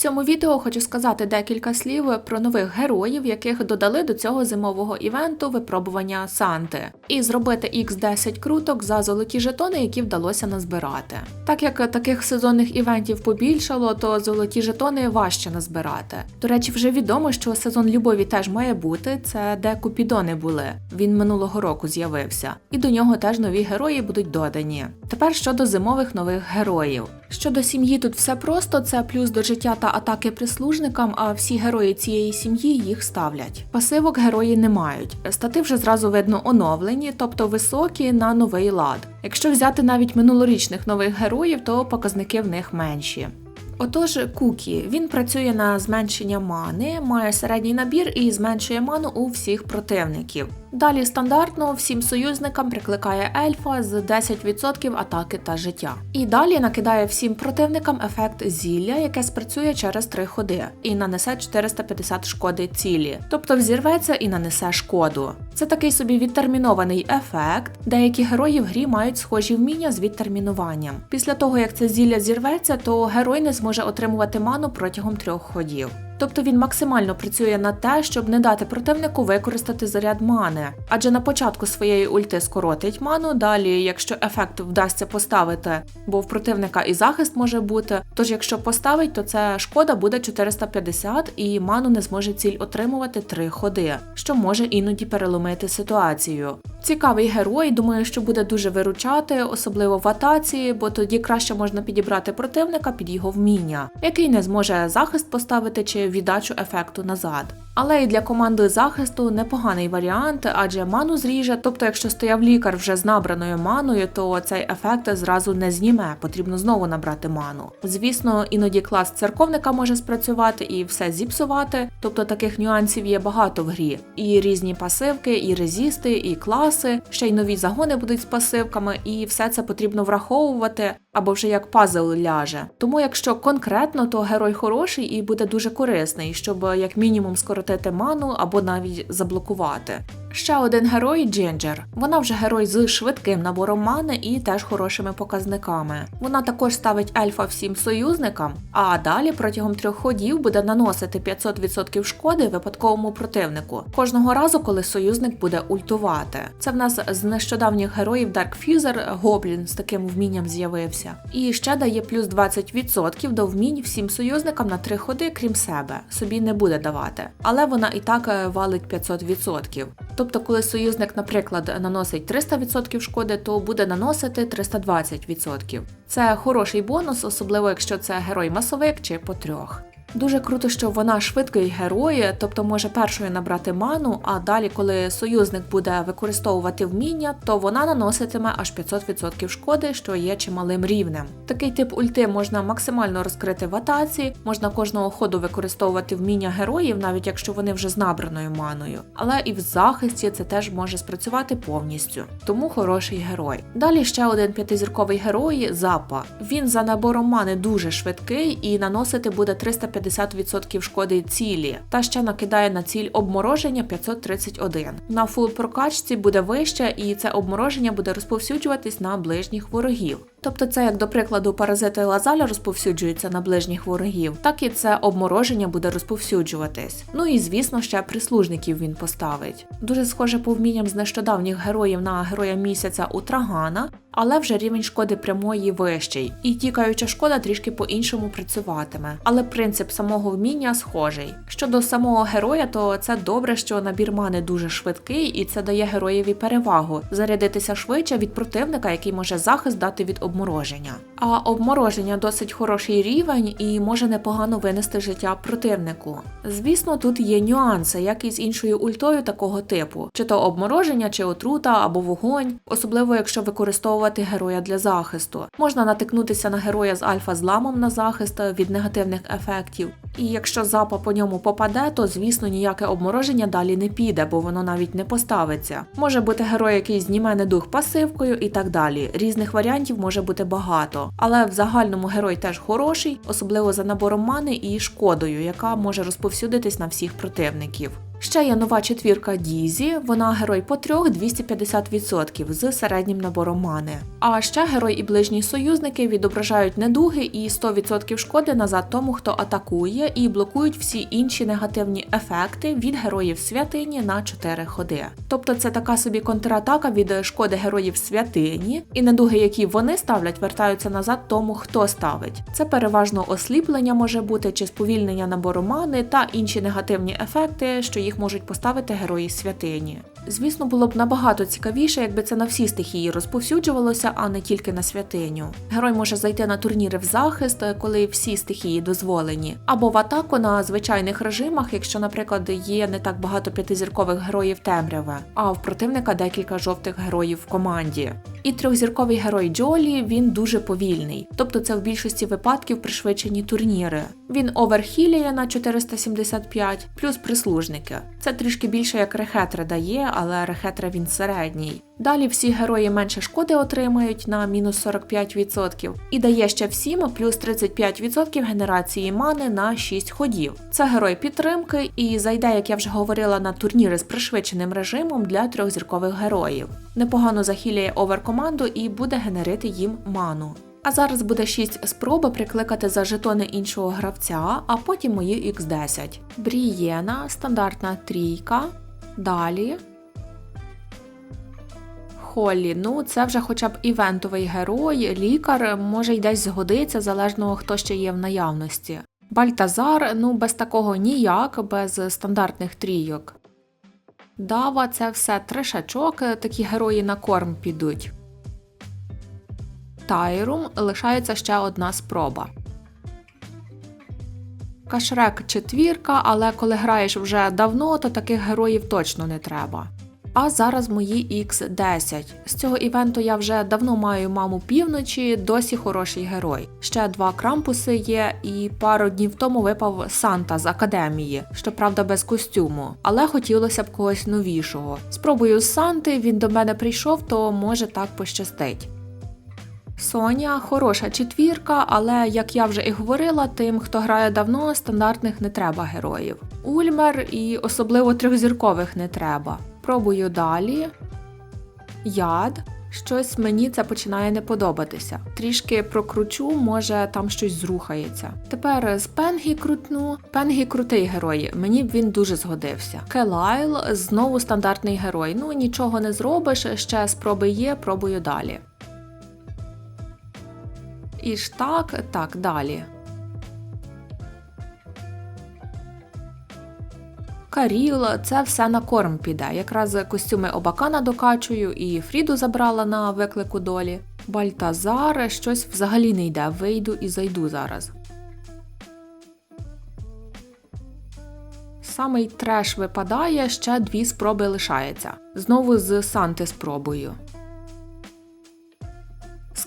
Цьому відео хочу сказати декілька слів про нових героїв, яких додали до цього зимового івенту випробування Санти, і зробити X10 круток за золоті жетони, які вдалося назбирати. Так як таких сезонних івентів побільшало, то золоті жетони важче назбирати. До речі, вже відомо, що сезон любові теж має бути. Це де купідони були. Він минулого року з'явився, і до нього теж нові герої будуть додані. Тепер щодо зимових нових героїв. Щодо сім'ї, тут все просто це плюс до життя та атаки прислужникам, а всі герої цієї сім'ї їх ставлять. Пасивок герої не мають. Стати вже зразу видно оновлені, тобто високі на новий лад. Якщо взяти навіть минулорічних нових героїв, то показники в них менші. Отож, Кукі він працює на зменшення мани, має середній набір і зменшує ману у всіх противників. Далі стандартно всім союзникам прикликає ельфа з 10% атаки та життя. І далі накидає всім противникам ефект зілля, яке спрацює через 3 ходи, і нанесе 450 шкоди цілі, тобто взірветься і нанесе шкоду. Це такий собі відтермінований ефект. Деякі герої в грі мають схожі вміння з відтермінуванням. Після того як це зілля зірветься, то герой не зможе отримувати ману протягом трьох ходів. Тобто він максимально працює на те, щоб не дати противнику використати заряд мани, адже на початку своєї ульти скоротить ману. Далі, якщо ефект вдасться поставити, бо в противника і захист може бути. Тож, якщо поставить, то це шкода буде 450 і ману не зможе ціль отримувати 3 ходи, що може іноді переломити ситуацію. Цікавий герой, думаю, що буде дуже виручати, особливо в атаці, бо тоді краще можна підібрати противника під його вміння, який не зможе захист поставити чи віддачу ефекту назад. Але і для команди захисту непоганий варіант, адже ману зріже, тобто, якщо стояв лікар вже з набраною маною, то цей ефект зразу не зніме, потрібно знову набрати ману. Звісно, іноді клас церковника може спрацювати і все зіпсувати, тобто таких нюансів є багато в грі. І різні пасивки, і резісти, і класи, ще й нові загони будуть з пасивками, і все це потрібно враховувати або вже як пазл ляже. Тому, якщо конкретно, то герой хороший і буде дуже корисний, щоб як мінімум скоротити ману або навіть заблокувати. Ще один герой Джинджер. Вона вже герой з швидким набором мани і теж хорошими показниками. Вона також ставить ельфа всім союзникам, а далі протягом трьох ходів буде наносити 500% шкоди випадковому противнику кожного разу, коли союзник буде ультувати. Це в нас з нещодавніх героїв Dark Fuser Гоблін з таким вмінням з'явився. І ще дає плюс 20% до вмінь всім союзникам на три ходи, крім себе. Собі не буде давати. Але вона і так е, валить 500%. Тобто, коли союзник, наприклад, наносить 300% шкоди, то буде наносити 320%. Це хороший бонус, особливо якщо це герой масовик чи по трьох. Дуже круто, що вона швидкий герой, тобто може першою набрати ману, а далі, коли союзник буде використовувати вміння, то вона наноситиме аж 500% шкоди, що є чималим рівнем. Такий тип ульти можна максимально розкрити в атаці, можна кожного ходу використовувати вміння героїв, навіть якщо вони вже з набраною маною. Але і в захисті це теж може спрацювати повністю. Тому хороший герой. Далі ще один п'ятизірковий герой Запа. Він за набором мани дуже швидкий і наносити буде 350 50% шкоди цілі, та ще накидає на ціль обмороження 531. На фул прокачці буде вище, і це обмороження буде розповсюджуватись на ближніх ворогів. Тобто, це як до прикладу, паразити лазаля розповсюджуються на ближніх ворогів, так і це обмороження буде розповсюджуватись. Ну і звісно, ще прислужників він поставить. Дуже схоже по вмінням з нещодавніх героїв на героя місяця у Трагана, але вже рівень шкоди прямої вищий, і тікаюча шкода трішки по-іншому працюватиме. Але принцип самого вміння схожий. Щодо самого героя, то це добре, що набір мани дуже швидкий, і це дає героєві перевагу зарядитися швидше від противника, який може захист дати від обмороження. А обмороження досить хороший рівень і може непогано винести життя противнику. Звісно, тут є нюанси, як і з іншою ультою такого типу, чи то обмороження, чи отрута або вогонь, особливо якщо використовувати героя для захисту. Можна натикнутися на героя з альфа-зламом на захист від негативних ефектів. І якщо запа по ньому попаде, то звісно ніяке обмороження далі не піде, бо воно навіть не поставиться. Може бути герой, який зніме недух пасивкою і так далі. Різних варіантів може бути багато. Але в загальному герой теж хороший, особливо за набором мани і шкодою, яка може розповсюдитись на всіх противників. Ще є нова четвірка Дізі, вона герой по трьох 250% з середнім набором мани. А ще герой і ближні союзники відображають недуги і 100% шкоди назад тому, хто атакує, і блокують всі інші негативні ефекти від героїв святині на 4 ходи. Тобто це така собі контратака від шкоди героїв святині, і недуги, які вони ставлять, вертаються назад тому, хто ставить. Це переважно осліплення може бути чи сповільнення набору мани та інші негативні ефекти, що їх можуть поставити герої святині. Звісно, було б набагато цікавіше, якби це на всі стихії розповсюджувалося, а не тільки на святиню. Герой може зайти на турніри в захист, коли всі стихії дозволені, або в атаку на звичайних режимах, якщо, наприклад, є не так багато п'ятизіркових героїв темряви, а в противника декілька жовтих героїв в команді. І трьохзірковий герой Джолі він дуже повільний, тобто це в більшості випадків пришвидшені турніри. Він оверхіліє на 475, плюс прислужники. Це трішки більше як рехетра дає, але рехетра він середній. Далі всі герої менше шкоди отримають на мінус 45% і дає ще всім плюс 35% генерації мани на 6 ходів. Це герой підтримки і зайде, як я вже говорила, на турніри з пришвидшеним режимом для трьохзіркових героїв. Непогано захилює оверкоманду і буде генерити їм ману. А зараз буде 6 спроби прикликати за жетони іншого гравця, а потім мої X10. Брієна, стандартна трійка. Далі. Холлі, ну це вже хоча б івентовий герой, лікар, може й десь згодиться, залежно хто ще є в наявності. Бальтазар, ну без такого ніяк, без стандартних трійок. Дава, це все трешачок, такі герої на корм підуть. Тайрум лишається ще одна спроба. Кашрек четвірка, але коли граєш вже давно, то таких героїв точно не треба. А зараз мої X10. З цього івенту я вже давно маю маму півночі, досі хороший герой. Ще два крампуси є, і пару днів тому випав Санта з академії, щоправда, без костюму, але хотілося б когось новішого. Спробую з Санти, він до мене прийшов, то може так пощастить. Соня хороша четвірка, але як я вже і говорила, тим, хто грає давно, стандартних не треба героїв. Ульмер і особливо трьохзіркових не треба. Пробую далі. Яд. Щось мені це починає не подобатися. Трішки прокручу, може там щось зрухається. Тепер з Пенгі крутну. Пенгі крутий герой, мені б він дуже згодився. Келайл знову стандартний герой. Ну нічого не зробиш, ще спроби є, пробую далі. І ж так, так, далі. Каріл, це все на корм піде. Якраз костюми Обакана докачую і Фріду забрала на виклику долі. Бальтазар щось взагалі не йде. Вийду і зайду зараз. Самий треш випадає, ще дві спроби лишається. Знову з Санти спробую.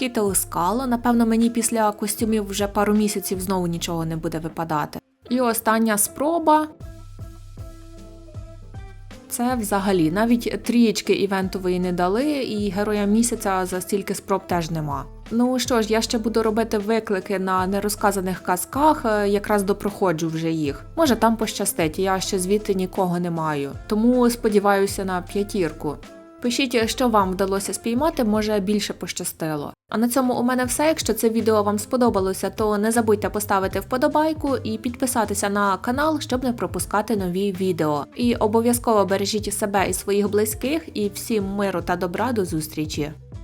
Скітл скало, напевно, мені після костюмів вже пару місяців знову нічого не буде випадати. І остання спроба. Це взагалі навіть трієчки івентової не дали, і героя місяця за стільки спроб теж нема. Ну що ж, я ще буду робити виклики на нерозказаних казках, е, якраз допроходжу вже їх. Може там пощастить, я ще звідти нікого не маю. Тому сподіваюся на п'ятірку. Пишіть, що вам вдалося спіймати, може більше пощастило. А на цьому у мене все. Якщо це відео вам сподобалося, то не забудьте поставити вподобайку і підписатися на канал, щоб не пропускати нові відео. І обов'язково бережіть себе і своїх близьких, і всім миру та добра до зустрічі!